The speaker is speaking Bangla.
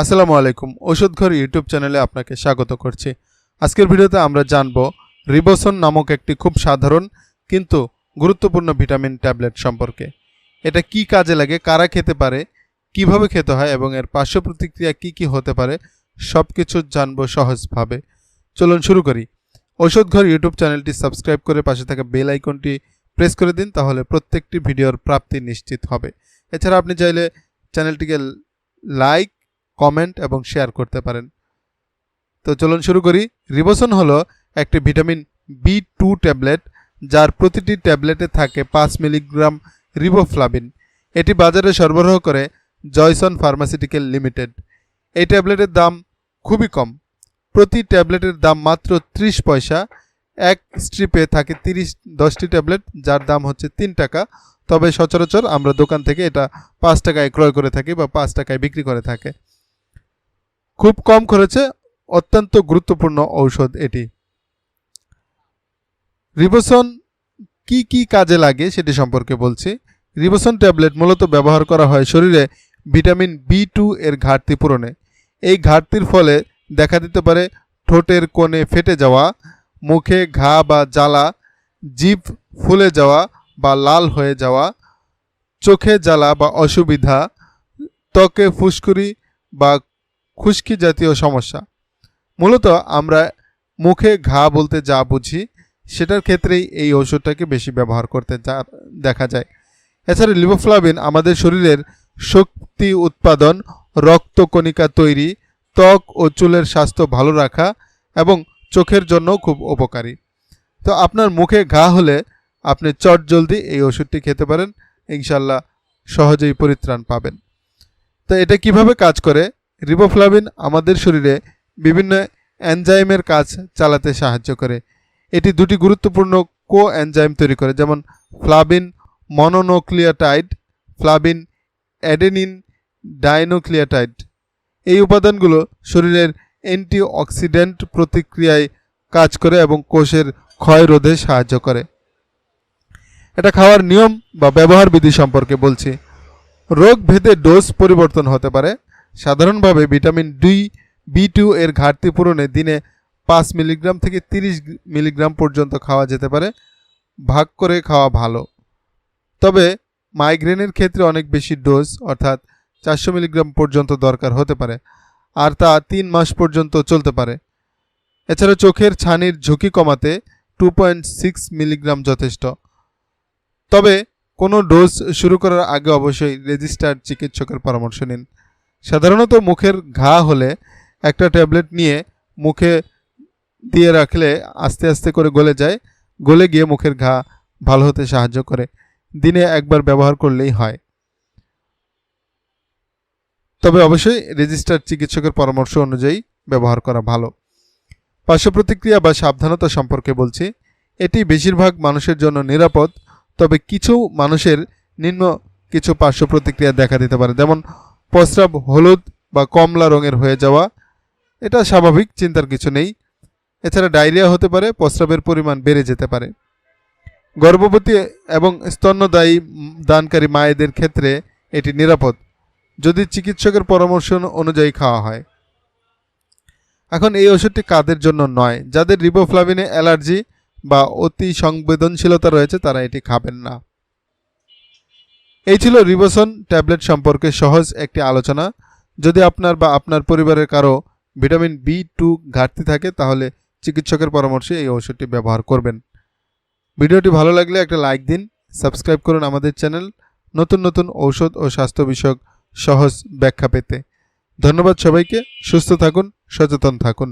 আসসালামু আলাইকুম। ঔষধ ঘর ইউটিউব চ্যানেলে আপনাকে স্বাগত করছি। আজকের ভিডিওতে আমরা জানব রিবোসন নামক একটি খুব সাধারণ কিন্তু গুরুত্বপূর্ণ ভিটামিন ট্যাবলেট সম্পর্কে। এটা কি কাজে লাগে, কারা খেতে পারে, কীভাবে খেতে হয় এবং এর পার্শ্ব প্রতিক্রিয়া কী কি হতে পারে সব কিছু জানব সহজভাবে। চলুন শুরু করি। ঔষধ ঘর ইউটিউব চ্যানেলটি সাবস্ক্রাইব করে পাশে থাকা বেল আইকনটি প্রেস করে দিন, তাহলে প্রত্যেকটি ভিডিওর প্রাপ্তি নিশ্চিত হবে। এছাড়া আপনি চাইলে চ্যানেলটিকে লাইক কমেন্ট এবং শেয়ার করতে পারেন। তো চলুন শুরু করি। রিবোসন হলো একটি ভিটামিন বি টু ট্যাবলেট যার প্রতিটি ট্যাবলেটে থাকে পাঁচ মিলিগ্রাম রিবোফ্লাভিন এটি বাজারে সরবরাহ করে জয়সন ফার্মাসিউটিক্যাল লিমিটেড এই ট্যাবলেটের দাম খুবই কম। প্রতি ট্যাবলেটের দাম মাত্র ত্রিশ পয়সা। এক স্ট্রিপে থাকে তিরিশ, দশটি ট্যাবলেট যার দাম হচ্ছে তিন টাকা। তবে সচরাচর আমরা দোকান থেকে এটা পাঁচ টাকায় ক্রয় করে থাকি বা পাঁচ টাকায় বিক্রি করে থাকে। খুব কম খরচে অত্যন্ত গুরুত্বপূর্ণ ঔষধ এটি। রিবোসন কি কি কাজে লাগে সেটি সম্পর্কে বলছি। রিবোসন ট্যাবলেট মূলত ব্যবহার করা হয় শরীরে ভিটামিন বি টু এর ঘাটতি পূরণে। এই ঘাটতির ফলে দেখা দিতে পারে ঠোঁটের কোণে ফেটে যাওয়া, মুখে ঘা বা জ্বালা, জিভ ফুলে যাওয়া বা লাল হয়ে যাওয়া, চোখে জ্বালা বা অসুবিধা, ত্বকে ফুসকুড়ি বা খুশকি জাতীয় সমস্যা। মূলত আমরা মুখে ঘা বলতে যা বুঝি, সেটার ক্ষেত্রেই এই ওষুধটাকে বেশি ব্যবহার করতে যা দেখা যায়। এছাড়া লিভোফ্লাভিন আমাদের শরীরের শক্তি উৎপাদন রক্তকণিকা তৈরি, ত্বক ও চুলের স্বাস্থ্য ভালো রাখা এবং চোখের জন্য খুব উপকারী। তো আপনার মুখে ঘা হলে আপনি চট জলদি এই ওষুধটি খেতে পারেন। ইনশাল্লাহ সহজেই পরিত্রাণ পাবেন। তো এটা কীভাবে কাজ করে? রিবোফ্লাভিন আমাদের শরীরে বিভিন্ন এনজাইমের কাজ চালাতে সাহায্য করে। এটি দুটি গুরুত্বপূর্ণ কো এনজাইম তৈরি করে, যেমন flavin mononucleotide flavin adenine dinucleotide এই উপাদানগুলো শরীরের অ্যান্টিঅক্সিডেন্ট প্রতিক্রিয়ায় কাজ করে এবং কোষের ক্ষয় রোধে সাহায্য করে। এটা খাওয়ার নিয়ম বা ব্যবহার বিধি সম্পর্কে বলছি। রোগ ভেদে ডোজ পরিবর্তন হতে পারে সাধারণভাবে ভিটামিন ডি বি টু এর ঘাটতি পূরণে দিনে পাঁচ মিলিগ্রাম থেকে তিরিশ মিলিগ্রাম পর্যন্ত খাওয়া যেতে পারে, ভাগ করে খাওয়া ভালো। তবে মাইগ্রেনের ক্ষেত্রে অনেক বেশি ডোজ, অর্থাৎ চারশো মিলিগ্রাম পর্যন্ত দরকার হতে পারে, আর তা তিন মাস পর্যন্ত চলতে পারে। এছাড়া চোখের ছানির ঝুঁকি কমাতে টু পয়েন্ট সিক্স মিলিগ্রাম যথেষ্ট। তবে কোনো ডোজ শুরু করার আগে অবশ্যই রেজিস্টার্ড চিকিৎসকের পরামর্শ নিন। সাধারণত মুখের ঘা হলে একটা ট্যাবলেট নিয়ে মুখে দিয়ে রাখলে আস্তে আস্তে করে গলে যায়, গলে গিয়ে মুখের ঘা ভালো হতে সাহায্য করে। দিনে একবার ব্যবহার করলেই হয়। তবে অবশ্যই রেজিস্টার চিকিৎসকের পরামর্শ অনুযায়ী ব্যবহার করা ভালো। পার্শ্ব প্রতিক্রিয়া বা সাবধানতা সম্পর্কে বলছি, এটি বেশিরভাগ মানুষের জন্য নিরাপদ, তবে কিছু মানুষের নিম্ন কিছু পার্শ্ব প্রতিক্রিয়া দেখা দিতে পারে। যেমন প্রস্রাব হলুদ বা কমলা রঙের হয়ে যাওয়া, এটা স্বাভাবিক, চিন্তার কিছু নেই। এছাড়া ডায়রিয়া হতে পারে, প্রস্রাবের পরিমাণ বেড়ে যেতে পারে। গর্ভবতী এবং স্তন্যদায়ী দানকারী মায়েদের ক্ষেত্রে এটি নিরাপদ, যদি চিকিৎসকের পরামর্শ অনুযায়ী খাওয়া হয়। এখন এই ওষুধটি কাদের জন্য নয়, যাদের রিবোফ্লাভিনে অ্যালার্জি বা অতি সংবেদনশীলতা রয়েছে, তারা এটি খাবেন না। এই ছিল রিবোসন ট্যাবলেট সম্পর্কে সহজ একটি আলোচনা। যদি আপনার বা আপনার পরিবারের কারও ভিটামিন বি টু ঘাটতি থাকে, তাহলে চিকিৎসকের পরামর্শে এই ওষুধটি ব্যবহার করবেন। ভিডিওটি ভালো লাগলে একটা লাইক দিন, সাবস্ক্রাইব করুন আমাদের চ্যানেল নতুন নতুন ঔষধ ও স্বাস্থ্য বিষয়ক সহজ ব্যাখ্যা পেতে। ধন্যবাদ সবাইকে, সুস্থ থাকুন, সচেতন থাকুন।